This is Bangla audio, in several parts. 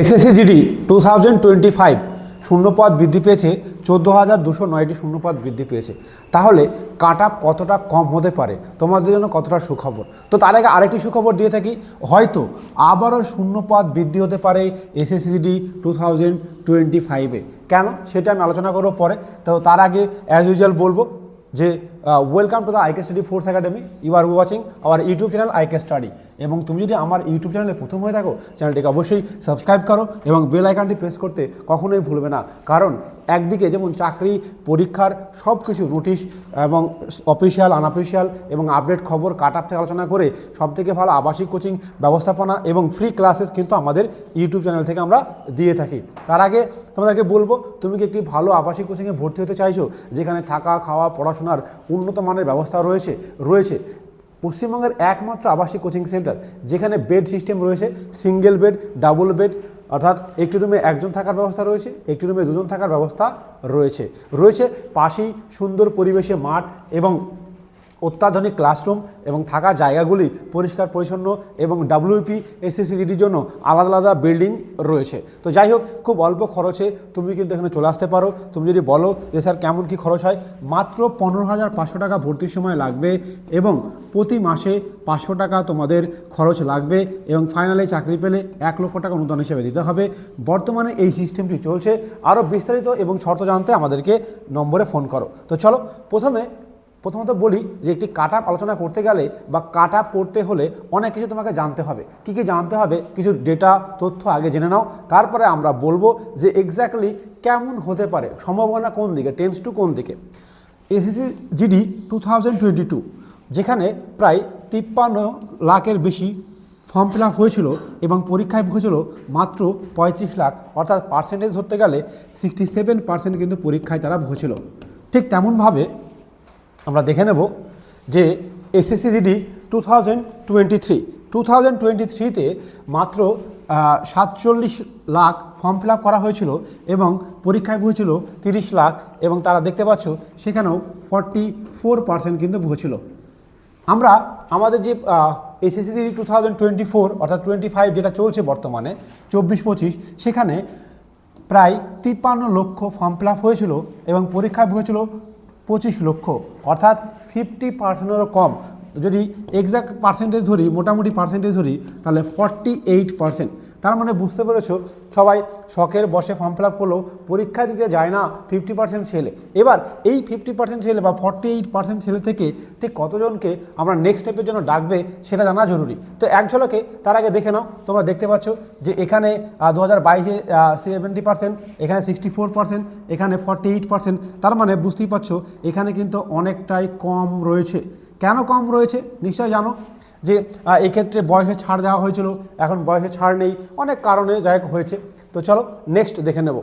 SSC GD two thousand twenty five শূন্যপদ বৃদ্ধি পেয়েছে, চোদ্দ হাজার দুশো নয়টি শূন্যপদ বৃদ্ধি পেয়েছে। তাহলে কাট কতটা কম হতে পারে? তোমাদের জন্য কতটা সুখবর? তো তার আগে আরেকটি সুখবর দিয়ে থাকি, হয়তো আবারও শূন্যপদ বৃদ্ধি হতে পারে SSC GD two thousand twenty ফাইভে কেন? সেটা আমি আলোচনা করব পরে। তো তার আগে অ্যাজ ইউজুয়াল বলব যে welcome to the IK study force academy you are watching our YouTube channel IK study এবং তুমি যদি আমার ইউটিউব চ্যানেলে প্রথম হয়ে থাকো, চ্যানেলটিকে অবশ্যই সাবস্ক্রাইব করো এবং বেল আইকনটি প্রেস করতে কখনোই ভুলবে না। কারণ একদিকে যেমন চাকরি, পরীক্ষার সব কিছু নোটিশ এবং অফিসিয়াল, আনঅফিসিয়াল এবং আপডেট খবর কাট আপ থেকে আলোচনা করে সব থেকে ভালো আবাসিক কোচিং ব্যবস্থাপনা এবং ফ্রি ক্লাসেস কিন্তু আমাদের ইউটিউব চ্যানেল থেকে আমরা দিয়ে থাকি। তার আগে তোমাদেরকে বলব, তুমি কি একটি ভালো আবাসিক কোচিংয়ে ভর্তি হতে চাইছো, যেখানে থাকা, খাওয়া, পড়াশোনার উন্নত মানের ব্যবস্থা রয়েছে রয়েছে? পশ্চিমবঙ্গের একমাত্র আবাসিক কোচিং সেন্টার, যেখানে বেড সিস্টেম রয়েছে, সিঙ্গেল বেড, ডাবল বেড, অর্থাৎ একটি রুমে একজন থাকার ব্যবস্থা রয়েছে, একটি রুমে দুজন থাকার ব্যবস্থা রয়েছে। রয়েছে পাশেই সুন্দর পরিবেশে মাঠ এবং অত্যাধুনিক ক্লাসরুম এবং থাকার জায়গাগুলি পরিষ্কার, পরিচ্ছন্ন এবং ডাব্লিউপি এসএসসিজিডির জন্য আলাদা আলাদা বিল্ডিং রয়েছে। তো যাই হোক, খুব অল্প খরচে তুমি কিন্তু এখানে চলে আসতে পারো। তুমি যদি বলো যে, স্যার, কেমন কি খরচ হয়? মাত্র পনেরো হাজার পাঁচশো টাকা ভর্তির সময় লাগবে এবং প্রতি মাসে পাঁচশো টাকা তোমাদের খরচ লাগবে এবং ফাইনালে চাকরি পেলে এক লক্ষ টাকা অনুদান হিসেবে দিতে হবে। বর্তমানে এই সিস্টেমটি চলছে। আরও বিস্তারিত এবং শর্ত জানতে আমাদেরকে নম্বরে ফোন করো। তো চলো, প্রথমে প্রথমত বলি যে একটি কাট আপ আলোচনা করতে গেলে বা কাট আপ করতে হলে অনেক কিছু তোমাকে জানতে হবে। কী কী জানতে হবে? কিছু ডেটা তথ্য আগে জেনে নাও। তারপরে আমরা বলব যে এক্স্যাক্টলি কেমন হতে পারে, সম্ভাবনা কোন দিকে টেন্স টু কোন দিকে। SSC GD two thousand twenty two যেখানে প্রায় তিপ্পান্ন লাখের বেশি ফর্ম ফিল আপ হয়েছিল এবং পরীক্ষায় বসেছিল মাত্র পঁয়ত্রিশ লাখ। অর্থাৎ পার্সেন্টেজ ধরতে গেলে সিক্সটি সেভেন পার্সেন্ট কিন্তু পরীক্ষায় তারা বসেছিল। ঠিক তেমনভাবে আমরা দেখে নেব যে SSC GD two thousand twenty three two thousand twenty থ্রিতে মাত্র সাতচল্লিশ লাখ ফর্ম ফিল করা হয়েছিল এবং পরীক্ষায় বসেছিল তিরিশ লাখ এবং তারা দেখতে পাচ্ছ সেখানেও ফর্টি ফোর পার্সেন্ট কিন্তু বসেছিল। আমরা আমাদের যে SSC two thousand twenty four অর্থাৎ টোয়েন্টি ফাইভ যেটা চলছে বর্তমানে, চব্বিশ পঁচিশ, সেখানে প্রায় তিপ্পান্ন লক্ষ ফর্ম ফিল হয়েছিল এবং পরীক্ষায় হয়েছিল পঁচিশ লক্ষ, অর্থাৎ ফিফটি পার্সেন্টেরও কম। যদি এক্সাক্ট পার্সেন্টেজ ধরি, মোটামুটি পার্সেন্টেজ ধরি, তাহলে ফর্টি এইট পার্সেন্ট তার মানে বুঝতে পেরেছ? সবাই শখের বসে ফর্ম ফিল আপ করলেও পরীক্ষা দিতে যায় না ফিফটি পার্সেন্ট ছেলে। এবার এই ফিফটি পার্সেন্ট ছেলে বা ফর্টি এইট পার্সেন্ট ছেলে থেকে ঠিক কতজনকে আমরা নেক্সট স্টেপের জন্য ডাকবে সেটা জানা জরুরি। তো এক ঝলকে তার আগে দেখে নাও, তোমরা দেখতে পাচ্ছ যে এখানে দু হাজার বাইশে সেভেন্টি পার্সেন্ট এখানে সিক্সটি ফোর পার্সেন্ট এখানে ফর্টি এইট পার্সেন্ট তার মানে বুঝতেই পারছ এখানে কিন্তু অনেকটাই কম রয়েছে। কেন কম রয়েছে? নিশ্চয় জানো? যে আহ, এই ক্ষেত্রে বয়সে ছাড় দেওয়া হয়েছিল এখন বয়সে ছাড় নেই অনেক কারণে যাই হয়েছে। তো চলো নেক্সট দেখে নেব।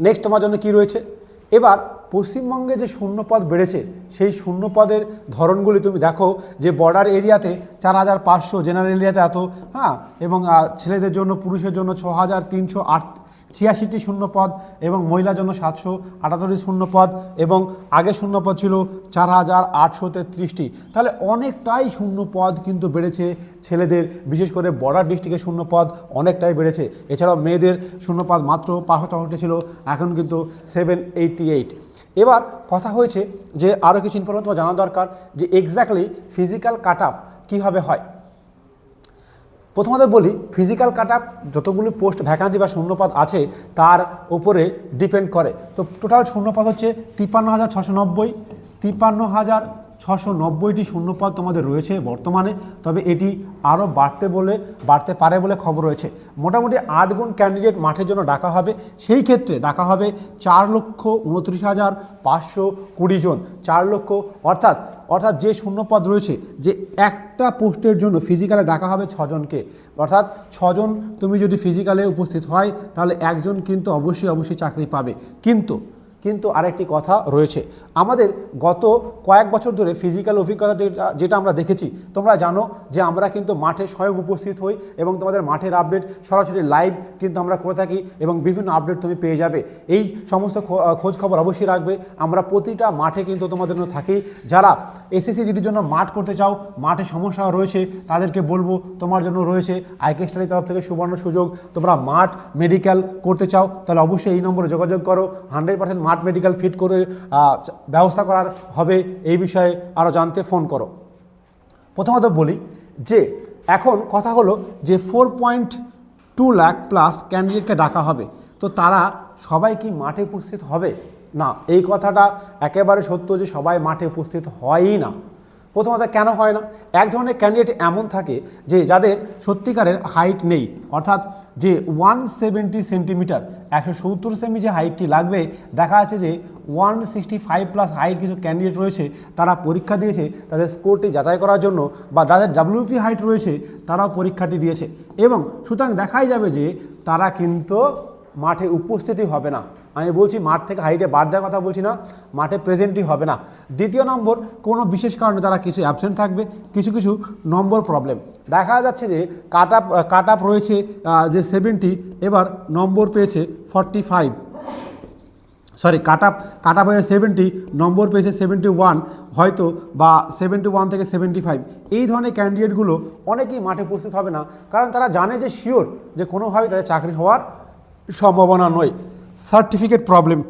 নেক্সট তোমার জন্য কি রয়েছে? এবার পশ্চিমবঙ্গে যে শূন্যপদ বেড়েছে সেই শূন্যপদের ধরনগুলি তুমি দেখো যে বর্ডার এরিয়াতে চার হাজার পাঁচশো জেনারেল এরিয়াতে এত হ্যাঁ এবং ছেলেদের জন্য পুরুষের জন্য ছ হাজার তিনশো আট ছিয়াশিটি শূন্যপদ এবং মহিলার জন্য সাতশো আটাত্তরটি শূন্যপদ এবং আগে শূন্যপদ ছিল চার হাজার আটশো তেত্রিশটি। তাহলে অনেকটাই শূন্যপদ কিন্তু বেড়েছে ছেলেদের, বিশেষ করে বর্ডার ডিস্ট্রিক্টের শূন্যপদ অনেকটাই বেড়েছে। এছাড়াও মেয়েদের শূন্যপদ মাত্র পাঁচশো চৌষট্টি ছিল, এখন কিন্তু সেভেন এইটটি এইট। এবার কথা হয়েছে যে আরও কিছু ইনফরমেশন তোমার জানা দরকার যে এক্স্যাক্টলি ফিজিক্যাল কাট আপ কীভাবে হয়। প্রথমত বলি ফিজিক্যাল কাট আপ যতগুলি পোস্ট ভ্যাকান্সি বা শূন্যপদ আছে, তার উপরে ডিপেন্ড করে। তো টোটাল শূন্যপদ হচ্ছে তিপ্পান্ন হাজার ছশো নব্বই, তিপ্পান্ন হাজার ছশো নব্বইটি শূন্যপদ তোমাদের রয়েছে বর্তমানে, তবে এটি আরও বাড়তে বলে, বাড়তে পারে বলে খবর রয়েছে। মোটামুটি আট গুণ ক্যান্ডিডেট মাঠের জন্য ডাকা হবে। সেই ক্ষেত্রে ডাকা হবে চার লক্ষ উনত্রিশ হাজার পাঁচশো কুড়ি জন। চার লক্ষ, অর্থাৎ অর্থাৎ যে শূন্যপদ রয়েছে, যে একটা পোস্টের জন্য ফিজিক্যালে ডাকা হবে ছজনকে। অর্থাৎ ছজন তুমি যদি ফিজিক্যালে উপস্থিত হয়, তাহলে একজন কিন্তু অবশ্যই অবশ্যই চাকরি পাবে। কিন্তু কিন্তু আরেকটি কথা রয়েছে। আমাদের গত কয়েক বছর ধরে ফিজিক্যাল অভিজ্ঞতা যেটা যেটা আমরা দেখেছি, তোমরা জানো যে আমরা কিন্তু মাঠে স্বয়ং উপস্থিত হই এবং তোমাদের মাঠের আপডেট সরাসরি লাইভ কিন্তু আমরা করে থাকি এবং বিভিন্ন আপডেট তুমি পেয়ে যাবে। এই সমস্ত খোঁজ খবর অবশ্যই রাখবে। আমরা প্রতিটা মাঠে কিন্তু তোমাদের জন্য থাকি। যারা এসএসসি জিডির জন্য মাঠ করতে চাও, মাঠে সমস্যা রয়েছে, তাদেরকে বলব তোমার জন্য রয়েছে। আইকে স্টাডির তরফ থেকে সুবর্ণ সুযোগ। তোমরা মাঠ মেডিকেল করতে চাও, তাহলে অবশ্যই এই নম্বরে যোগাযোগ করো। হান্ড্রেড পার্সেন্ট মাঠ মেডিকেল ফিট করে ব্যবস্থা করার হবে এই বিষয়ে আরও জানতে ফোন করো। প্রথমত বলি যে, এখন কথা হলো যে four point two lakh plus ক্যান্ডিডেটকে ডাকা হবে, তো তারা সবাই কি মাঠে উপস্থিত হবে? না, এই কথাটা একেবারে সত্য যে সবাই মাঠে উপস্থিত হয়ই না। প্রথমত কেন হয় না? এক ধরনের ক্যান্ডিডেট এমন থাকে যে, যাদের সত্যিকারের হাইট নেই, অর্থাৎ যে ওয়ান সেভেন্টি সেন্টিমিটার একশো সত্তর সেমি যে হাইটটি লাগবে, দেখা যাচ্ছে যে one sixty five plus height কিছু ক্যান্ডিডেট রয়েছে, তারা পরীক্ষা দিয়েছে, তাদের স্কোরটি যাচাই করার জন্য, বা যাদের ডাব্লিউপি হাইট রয়েছে, তারাও পরীক্ষাটি দিয়েছে। এবং সুতরাং দেখাই যাবে যে তারা কিন্তু মাঠে উপস্থিতি হবে না। আমি বলছি মাঠ থেকে হাইটে বাদ দেওয়ার কথা বলছি না, মাঠে প্রেজেন্টই হবে না। দ্বিতীয় নম্বর, কোনো বিশেষ কারণে তারা কিছু অ্যাবসেন্ট থাকবে, কিছু কিছু নম্বর প্রবলেম দেখা যাচ্ছে যে কাট আপ কাট আপ রয়েছে যে সেভেন্টি এবার নম্বর পেয়েছে forty five sorry cut up cut up হয়ে সেভেন্টি নম্বর পেয়েছে সেভেন্টি ওয়ান হয়তো বা সেভেন্টি ওয়ান থেকে সেভেন্টি ফাইভ এই ধরনের ক্যান্ডিডেটগুলো অনেকেই মাঠে উপস্থিত হবে না, কারণ তারা জানে যে শিওর যে কোনোভাবেই তাদের চাকরি হওয়ার সম্ভাবনা নয়। Certificate problem.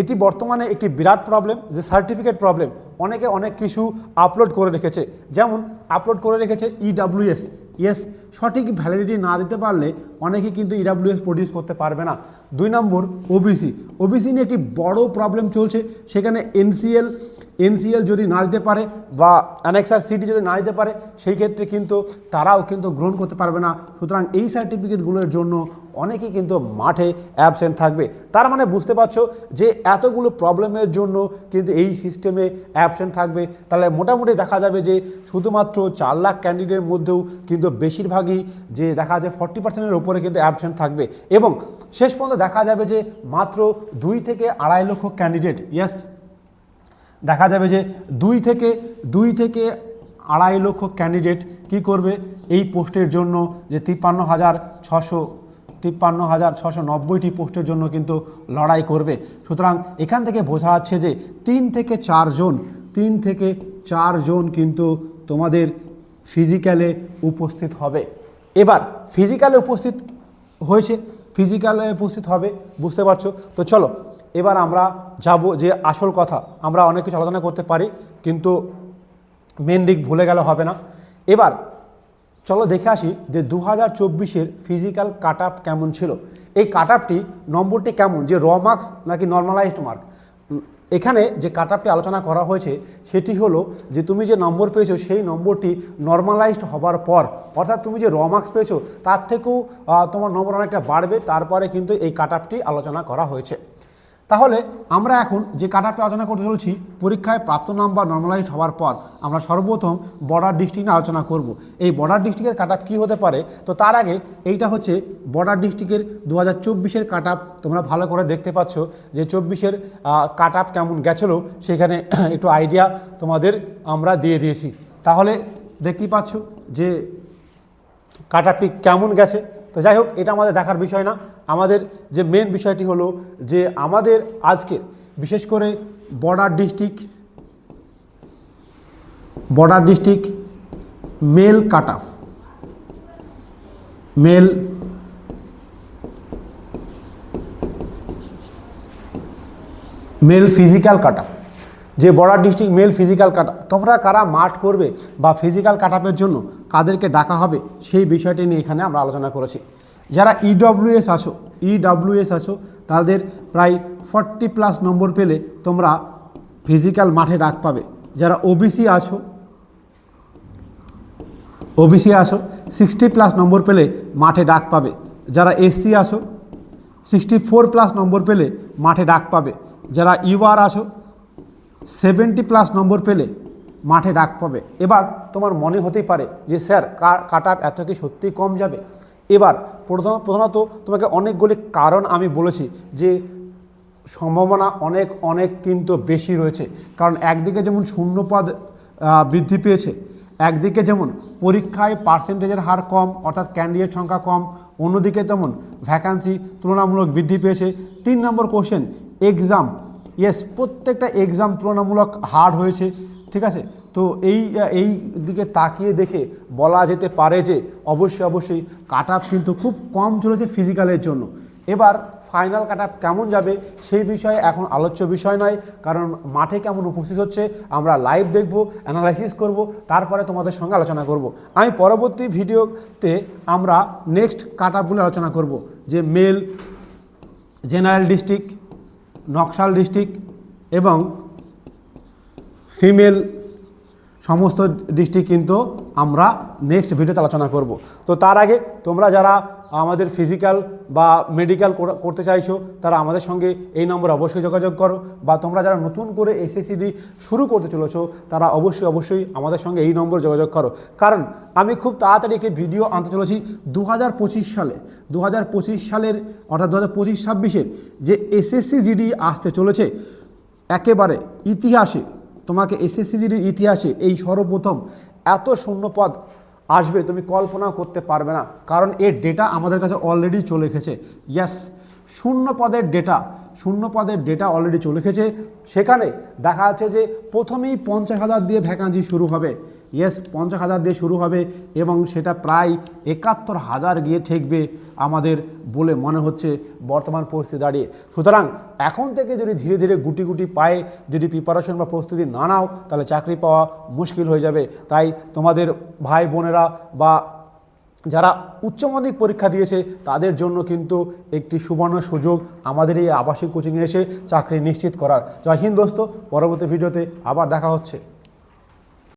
এটি বর্তমানে একটি বিরাট প্রবলেম যে সার্টিফিকেট প্রবলেম অনেকে অনেক কিছু আপলোড করে রেখেছে। যেমন আপলোড করে রেখেছে E ইডাব্লিউএস ইয়েস সঠিক ভ্যালিডিটি না দিতে পারলে অনেকে কিন্তু ইডাব্লিউএস প্রডিউস করতে পারবে না। দুই নম্বর ওবিসি ওবিসি নিয়ে একটি বড় প্রবলেম চলছে, সেখানে এনসিএল এনসিএল যদি না দিতে পারে বা অ্যানেক্সার সিটি যদি না দিতে পারে, সেই ক্ষেত্রে কিন্তু তারাও কিন্তু গ্রহণ করতে পারবে না। সুতরাং এই সার্টিফিকেটগুলোর জন্য অনেকেই কিন্তু মাঠে অ্যাবসেন্ট থাকবে। তার মানে বুঝতে পারছ যে এতগুলো প্রবলেমের জন্য কিন্তু এই সিস্টেমে অ্যাবসেন্ট থাকবে। তাহলে মোটামুটি দেখা যাবে যে শুধুমাত্র চার লাখ ক্যান্ডিডেটের মধ্যেও কিন্তু বেশিরভাগই যে দেখা যায় ফর্টি পার্সেন্টের ওপরে কিন্তু অ্যাবসেন্ট থাকবে। এবং শেষ পর্যন্ত দেখা যাবে যে মাত্র দুই থেকে আড়াই লক্ষ ক্যান্ডিডেট ইয়েস দেখা যাবে যে দুই থেকে দুই থেকে আড়াই লক্ষ ক্যান্ডিডেট কি করবে এই পোস্টের জন্য যে তিপ্পান্ন হাজার ছশো, তিপ্পান্ন হাজার ছশো নব্বইটি পোস্টের জন্য কিন্তু লড়াই করবে। সুতরাং এখান থেকে বোঝা যাচ্ছে যে তিন থেকে চারজন তিন থেকে চারজন কিন্তু তোমাদের ফিজিক্যালে উপস্থিত হবে। এবার ফিজিক্যালে উপস্থিত হয়েছে ফিজিক্যালে উপস্থিত হবে, বুঝতে পারছ? তো চলো এবার আমরা যাব যে আসল কথা, আমরা অনেক কিছু আলোচনা করতে পারি, কিন্তু মেন দিক ভুলে গেলে হবে না। এবার চলো দেখে আসি যে দু হাজার চব্বিশের ফিজিক্যাল কাট আপ কেমন ছিল। এই কাট আপটি নম্বরটি কেমন? যে র মার্কস নাকি নর্মালাইজড মার্ক এখানে যে কাট আপটি আলোচনা করা হয়েছে, সেটি হলো যে তুমি যে নম্বর পেয়েছ, সেই নম্বরটি নর্মালাইজড হবার পর, অর্থাৎ তুমি যে র মার্কস পেয়েছ, তার থেকেও তোমার নম্বর অনেকটা বাড়বে, তারপরে কিন্তু এই কাট আপটি আলোচনা করা হয়েছে। তাহলে আমরা এখন যে কাট আপটি আলোচনা করতে চলছি, পরীক্ষায় প্রাপ্ত নাম্বার নর্মালাইজড হওয়ার পর আমরা সর্বপ্রথম বর্ডার ডিস্ট্রিক্ট নিয়ে আলোচনা করব। এই বর্ডার ডিস্ট্রিক্টের কাট আপ কী হতে পারে? তো তার আগে এইটা হচ্ছে বর্ডার ডিস্ট্রিক্টের দু হাজার চব্বিশের কাট আপ তোমরা ভালো করে দেখতে পাচ্ছ যে চব্বিশের কাট আপ কেমন গেছিল, সেখানে একটু আইডিয়া তোমাদের আমরা দিয়ে দিয়েছি। তাহলে দেখতেই পাচ্ছ যে কাট আপটি কেমন গেছে। তো যাই হোক, এটা আমাদের দেখার বিষয় না। আমাদের যে মেন বিষয়টি হলো যে আমাদের আজকে, বিশেষ করে border district border district, male cut up male male physical cut যে border district male physical cut তোমরা কারা মাঠ করবে বা ফিজিক্যাল কাটাপের জন্য কাদেরকে ডাকা হবে সেই বিষয়টি নিয়ে এখানে আমরা আলোচনা করেছি। যারা ইডব্লিউএস আছো ইডব্লিউএস আছো, তাদের প্রায় ফর্টি প্লাস নম্বর পেলে তোমরা ফিজিক্যাল মাঠে ডাক পাবে। যারা ওবিসি আছো ওবিসি আসো সিক্সটি প্লাস নম্বর পেলে মাঠে ডাক পাবে। যারা এসসি আসো সিক্সটি ফোর প্লাস নম্বর পেলে মাঠে ডাক পাবে। যারা ইউআর আসো সেভেন্টি প্লাস নম্বর পেলে মাঠে ডাক পাবে। এবার তোমার মনে হতেই পারে যে, স্যার কাট আপ এত কি সত্যি কম যাবে? এবার প্রথম প্রধানত তোমাকে অনেকগুলি কারণ আমি বলেছি যে সম্ভাবনা অনেক অনেক কিন্তু বেশি রয়েছে। কারণ একদিকে যেমন শূন্যপদ বৃদ্ধি পেয়েছে, একদিকে যেমন পরীক্ষায় পার্সেন্টেজের হার কম, অর্থাৎ ক্যান্ডিডেট সংখ্যা কম, অন্যদিকে তেমন ভ্যাকান্সি তুলনামূলক বৃদ্ধি পেয়েছে। তিন নম্বর কোশ্চেন এক্সাম ইয়েস প্রত্যেকটা এক্সাম তুলনামূলক হার্ড হয়েছে, ঠিক আছে? তো এই এই দিকে তাকিয়ে দেখে বলা যেতে পারে যে অবশ্যই অবশ্যই কাট কিন্তু খুব কম চলেছে ফিজিক্যালের জন্য। এবার ফাইনাল কাট কেমন যাবে সেই বিষয়ে এখন আলোচ্য বিষয় নয়, কারণ মাঠে কেমন উপস্থিত হচ্ছে আমরা লাইভ দেখব অ্যানালাইসিস করব, তারপরে তোমাদের সঙ্গে আলোচনা করব। আমি পরবর্তী ভিডিওতে আমরা নেক্সট কাট আপগুলো আলোচনা করব, যে male general district Naxal district এবং ফিমেল সমস্ত ডিস্ট্রিক্ট কিন্তু আমরা নেক্সট ভিডিওতে আলোচনা করব। তো তার আগে তোমরা যারা আমাদের ফিজিক্যাল বা মেডিকেল করতে চাইছো, তারা আমাদের সঙ্গে এই নম্বর অবশ্যই যোগাযোগ করো বা তোমরা যারা নতুন করে এসএসসিডি শুরু করতে চলেছো, তারা অবশ্যই অবশ্যই আমাদের সঙ্গে এই নম্বর যোগাযোগ করো। কারণ আমি খুব তাড়াতাড়ি একটি ভিডিও আনতে চলেছি দু হাজার পঁচিশ সালে। দু হাজার পঁচিশ সালের, অর্থাৎ দু হাজার পঁচিশ ছাব্বিশের যে এসএসসি জিডি আসতে চলেছে, একেবারে ইতিহাসে তোমাকে এসএসসিজির ইতিহাসে এই সর্বপ্রথম এত শূন্যপদ আসবে তুমি কল্পনাও করতে পারবে না। কারণ এর ডেটা আমাদের কাছে অলরেডি চলে এসেছে। ইয়াস শূন্য পদের ডেটা শূন্য পদের ডেটা অলরেডি চলে এসেছে। সেখানে দেখা যাচ্ছে যে প্রথমেই পঞ্চাশ হাজার দিয়ে ভ্যাকান্সি শুরু হবে। ইয়েস পঞ্চাশ হাজার দিয়ে শুরু হবে এবং সেটা প্রায় একাত্তর হাজার গিয়ে ঠেকবে আমাদের বলে মনে হচ্ছে বর্তমান পরিস্থিতি দাঁড়িয়ে। সুতরাং এখন থেকে যদি ধীরে ধীরে গুটি গুটি পায়ে যদি প্রিপারেশন বা প্রস্তুতি না নাও, তাহলে চাকরি পাওয়া মুশকিল হয়ে যাবে। তাই তোমাদের ভাই বোনেরা বা যারা উচ্চ মাধ্যমিক পরীক্ষা দিয়েছে, তাদের জন্য কিন্তু একটি সুবর্ণ সুযোগ আমাদের এই আবাসিক কোচিংয়ে এসে চাকরি নিশ্চিত করার। জয় হিন্দ দোস্ত, পরবর্তী ভিডিওতে আবার দেখা হচ্ছে।